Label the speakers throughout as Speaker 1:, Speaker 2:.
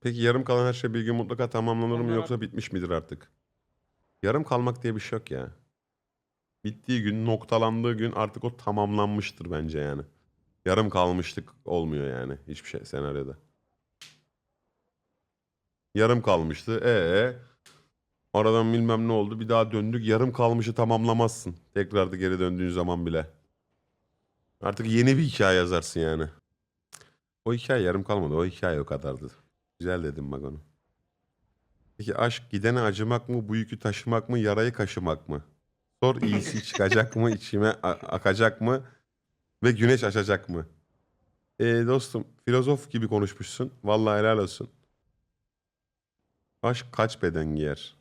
Speaker 1: Peki yarım kalan her şey bir gün mutlaka tamamlanır mı
Speaker 2: Onlar-
Speaker 1: yoksa bitmiş midir artık? Yarım kalmak diye bir şey yok ya. Bittiği gün, noktalandığı gün artık o tamamlanmıştır bence yani. Yarım kalmışlık olmuyor yani hiçbir şey senaryoda. Yarım kalmıştı. Ee, aradan bilmem ne oldu. Bir daha döndük. Yarım kalmışı tamamlamazsın. Tekrar da geri döndüğün zaman bile. Artık yeni bir hikaye yazarsın yani. O hikaye yarım kalmadı. O hikaye o kadardı. Güzel dedim bak onu. Peki aşk gidene acımak mı, bu yükü taşımak mı, yarayı kaşımak mı? Sor iyisi çıkacak mı, içime akacak mı ve güneş açacak mı? Ee, dostum filozof gibi konuşmuşsun. Vallahi helal olsun. Aşk kaç beden giyer?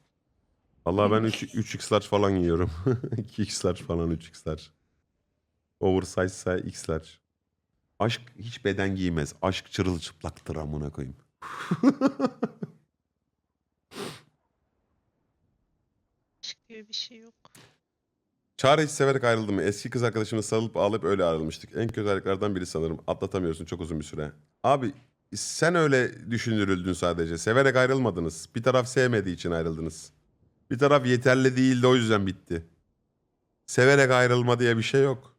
Speaker 1: Vallahi ben 3, 3x large falan giyiyorum. 2x large falan 3x large. Oversize ise x large. Aşk hiç beden giymez. Aşk çırılçıplaktır amına koyayım.
Speaker 2: Diye bir şey yok.
Speaker 1: Çağrı hiç severek ayrıldı mı? Eski kız arkadaşımla sarılıp ağlayıp öyle ayrılmıştık. En kötü ayrılıklardan biri sanırım. Atlatamıyorsun çok uzun bir süre. Abi sen öyle düşündürüldün sadece. Severek ayrılmadınız. Bir taraf sevmediği için ayrıldınız. Bir taraf yeterli değildi o yüzden bitti. Severek ayrılma diye bir şey yok.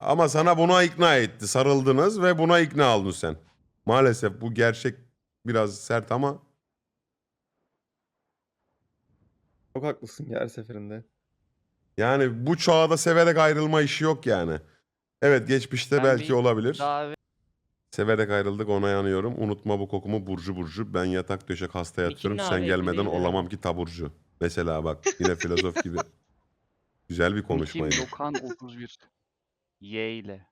Speaker 1: Ama sana buna ikna etti. Sarıldınız ve buna ikna oldun sen. Maalesef bu gerçek biraz sert ama
Speaker 3: Çok haklısın ya her seferinde.
Speaker 1: Yani bu çağda severek ayrılma işi yok yani. Evet geçmişte
Speaker 4: Ben
Speaker 1: belki
Speaker 4: bir
Speaker 1: olabilir.
Speaker 4: Davet
Speaker 1: Severek ayrıldık ona yanıyorum. Unutma bu kokumu burcu burcu. Ben yatak döşek hasta yatıyorum. Sen
Speaker 4: davetli
Speaker 1: gelmeden
Speaker 4: değil
Speaker 1: olamam ki taburcu. Mesela bak yine filozof gibi. Güzel bir konuşmaydı.
Speaker 4: Kim Dokan 31. Y ile.